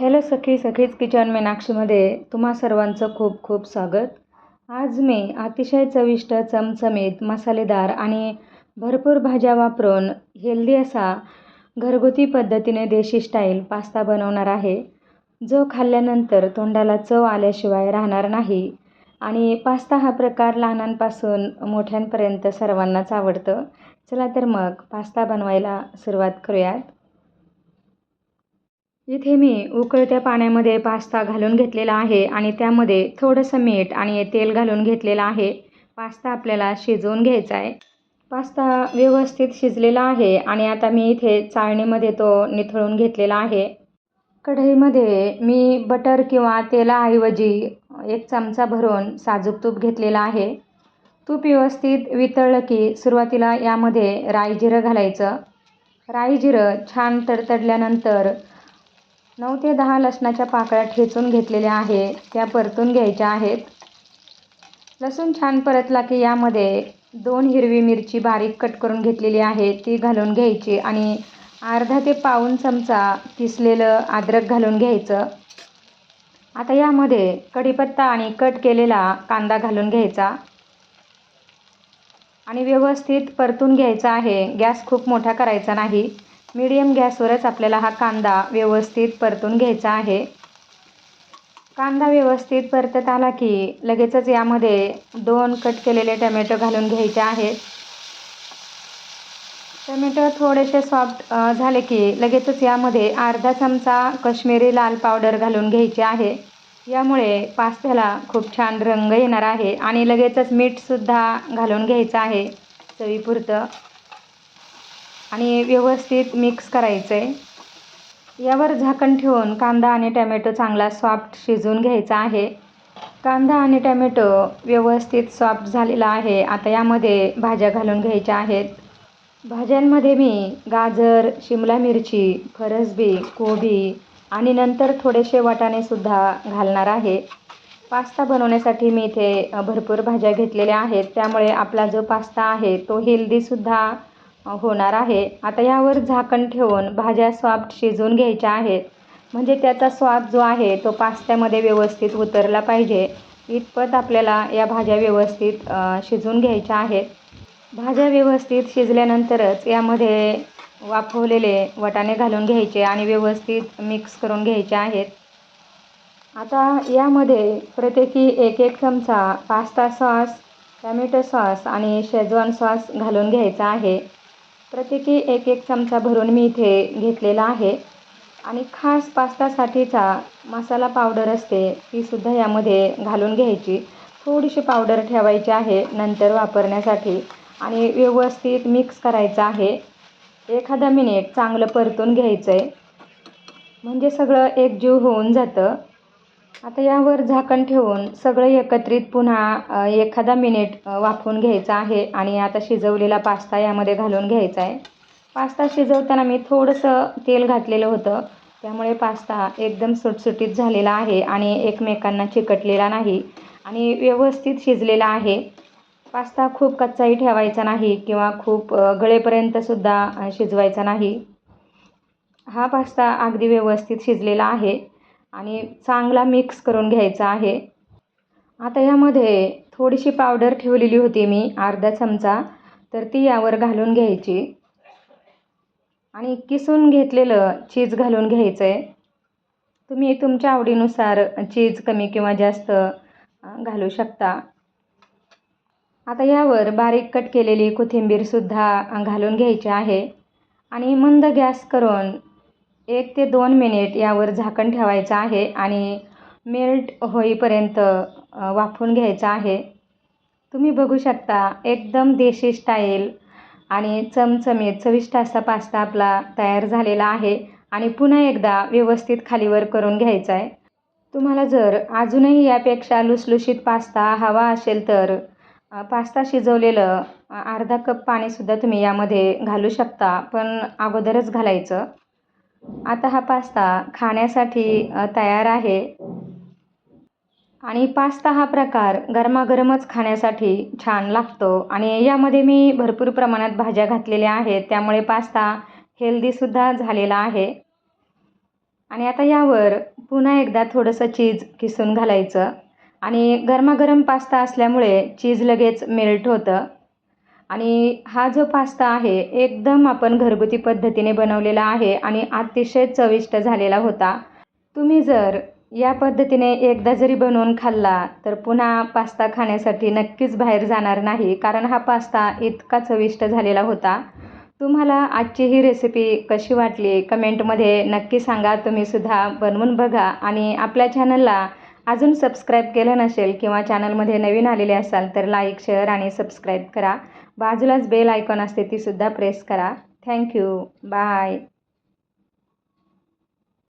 Hello सखी सखीज kitchen मीनाक्षीमध्ये तुम्हा सर्वांचं खूप खूप स्वागत. आज मी अतिशय चविष्ट चमचमीत मसालेदार आणि भरपूर भाज्या वापरून हेल्दी असा घरगुती पद्धतीने देशी स्टाईल पास्ता बनवणार आहे. जो खाल्ल्यानंतर तोंडाला चव आल्याशिवाय राहणार नाही आणि पास्ता हा प्रकार लहानांपासून मोठ्यांपर्यंत सर्वांनाच आवडतं. चला तर मग पास्ता बनवायला सुरुवात करूयात. इथे मी उकळत्या पाण्यामध्ये पास्ता घालून घेतलेला आहे आणि त्यामध्ये थोडंसं मीठ आणि तेल घालून घेतलेलं आहे. पास्ता आपल्याला शिजवून घ्यायचा आहे. पास्ता व्यवस्थित शिजलेला आहे आणि आता मी इथे चाळणीमध्ये तो निथळून घेतलेला आहे. कढईमध्ये मी बटर किंवा तेलाऐवजी एक चमचा भरून साजूक तूप घेतलेला आहे. तूप व्यवस्थित वितळलं की सुरुवातीला यामध्ये राई जिरं घालायचं. राई जिरं छान तडतडल्यानंतर नऊ ते दहा लसणाच्या पाकळ्या ठेचून घेतलेल्या आहे त्या परतून घ्यायच्या आहेत. लसूण छान परतला की यामध्ये दोन हिरवी मिरची बारीक कट करून घेतलेली आहे. ती घालून घ्यायची आणि अर्धा ते पाऊण चमचा किसलेलं अद्रक घालून घ्यायचं. आता यामध्ये कढीपत्ता आणि कट केलेला कांदा घालून घ्यायचा. आणि व्यवस्थित परतून घ्यायचा आहे. गॅस खूप मोठा करायचा नाही. मीडियम गॅसवरच आपल्याला हा कांदा व्यवस्थित परतून घ्यायचा आहे. कांदा व्यवस्थित परतत आला की लगेचच यामध्ये दोन कट केलेले टमॅटो घालून घ्यायचे आहेत. टमॅटो थोडेसे सॉफ्ट झाले की लगेचच यामध्ये अर्धा चमचा कश्मीरी लाल पावडर घालून घ्यायची आहे. यामुळे पास्त्याला खूप छान रंग येणार आहे आणि लगेचच मीठसुद्धा घालून घ्यायचं आहे. चवीपुरतं. आणि व्यवस्थित मिक्स करायचं आहे यावर झाकण ठेवून कांदा आणि टॅमॅटो चांगला सॉफ्ट शिजवून घ्यायचा आहे. कांदा आणि टॅमॅटो व्यवस्थित सॉफ्ट झालेला आहे. आता यामध्ये भाज्या घालून घ्यायच्या आहेत. भाज्यांमध्ये मी गाजर शिमला मिरची फरसबी कोबी आणि नंतर थोडेसे वाटाणेसुद्धा घालणार आहे. पास्ता बनवण्यासाठी मी इथे भरपूर भाज्या घेतलेल्या आहेत. त्यामुळे आपला जो पास्ता आहे तो हेल्दीसुद्धा होणार आहे. आता यावर झाकण ठेवून भाज्या सॉफ्ट शिजवून घ्यायच्या आहेत. म्हणजे त्याचा स्वाद जो आहे तो पास्त्यामध्ये व्यवस्थित उतरला पाहिजे. इतपत आपल्याला या भाज्या व्यवस्थित शिजवून घ्यायच्या आहेत. भाज्या व्यवस्थित शिजल्यानंतरच यामध्ये वाफवलेले वटाणे घालून घ्यायचे आणि व्यवस्थित मिक्स करून घ्यायचे आहेत. आता यामध्ये प्रत्येकी एक एक चमचा पास्ता सॉस टॅमॅटो सॉस आणि शेजवान सॉस घालून घ्यायचा आहे. प्रत्येकी एक एक चमचा भरून मी इथे घेतलेला आहे. आणि खास पास्तासाठीचा मसाला पावडर असते तीसुद्धा यामध्ये घालून घ्यायची. थोडीशी पावडर ठेवायची आहे नंतर वापरण्यासाठी. आणि व्यवस्थित मिक्स करायचं आहे. एखादा मिनिट चांगलं परतून घ्यायचं आहे म्हणजे सगळं एकजीव होऊन जातं. आता यावर झाकण ठेवून सगळं एकत्रित पुन्हा एखादा मिनिट वाफवून घ्यायचं आहे आणि आता शिजवलेला पास्ता यामध्ये घालून घ्यायचा आहे. पास्ता शिजवताना मी थोडंसं तेल घातलेलं होतं. त्यामुळे पास्ता एकदम सुटसुटीत झालेला आहे आणि एकमेकांना चिकटलेला नाही आणि व्यवस्थित शिजलेला आहे. पास्ता खूप कच्चाही ठेवायचा नाही किंवा खूप गळेपर्यंतसुद्धा शिजवायचा नाही. हा पास्ता अगदी व्यवस्थित शिजलेला आहे. आणि चांगला मिक्स करून घ्यायचा आहे. आता यामध्ये थोडीशी पावडर ठेवलेली होती मी अर्धा चमचा. तर ती यावर घालून घ्यायची. आणि किसून घेतलेलं चीज घालून घ्यायचं आहे तुम्ही तुमच्या आवडीनुसार चीज कमी किंवा जास्त घालू शकता. आता यावर बारीक कट केलेली कोथिंबीरसुद्धा घालून घ्यायची आहे. आणि मंद गॅस करून एक ते दोन मिनिट यावर झाकण ठेवायचं आहे आणि मेल्ट होईपर्यंत वाफवून घ्यायचं आहे. तुम्ही बघू शकता एकदम देशी स्टाईल आणि चमचमीत चविष्ट असा पास्ता आपला तयार झालेला आहे आणि पुन्हा एकदा व्यवस्थित खालीवर करून घ्यायचा आहे. तुम्हाला जर अजूनही यापेक्षा लुसलुशीत पास्ता हवा असेल तर पास्ता शिजवलेलं अर्धा कप पाणीसुद्धा तुम्ही यामध्ये घालू शकता पण अगोदरच घालायचं. आता हा पास्ता खाण्यासाठी तयार आहे. आणि पास्ता हा प्रकार गरमागरमच खाण्यासाठी छान लागतो. आणि यामध्ये मी भरपूर प्रमाणात भाज्या घातलेल्या आहेत. त्यामुळे पास्ता हेल्दीसुद्धा झालेला आहे. आणि आता यावर पुन्हा एकदा थोडंसं चीज किसून घालायचं. आणि गरमागरम पास्ता असल्यामुळे चीज लगेच मेल्ट होतं. आणि हा जो पास्ता आहे एकदम आपण घरगुती पद्धतीने बनवलेला आहे आणि अतिशय चविष्ट झालेला होता. तुम्ही जर या पद्धतीने एकदा जरी बनवून खाल्ला तर पुन्हा पास्ता खाण्यासाठी नक्कीच बाहेर जाणार नाही कारण हा पास्ता इतका चविष्ट झालेला होता. तुम्हाला आजची ही रेसिपी कशी वाटली? कमेंटमध्ये नक्की सांगा. तुम्हीसुद्धा बनवून बघा. आणि आपल्या चॅनलला अजून सबस्क्राईब केलं नसेल किंवा चॅनलमध्ये नवीन आलेले असाल तर लाईक शेअर आणि सबस्क्राईब करा. बाजूलाच बेल आयकॉन असते तीसुद्धा प्रेस करा. Thank you bye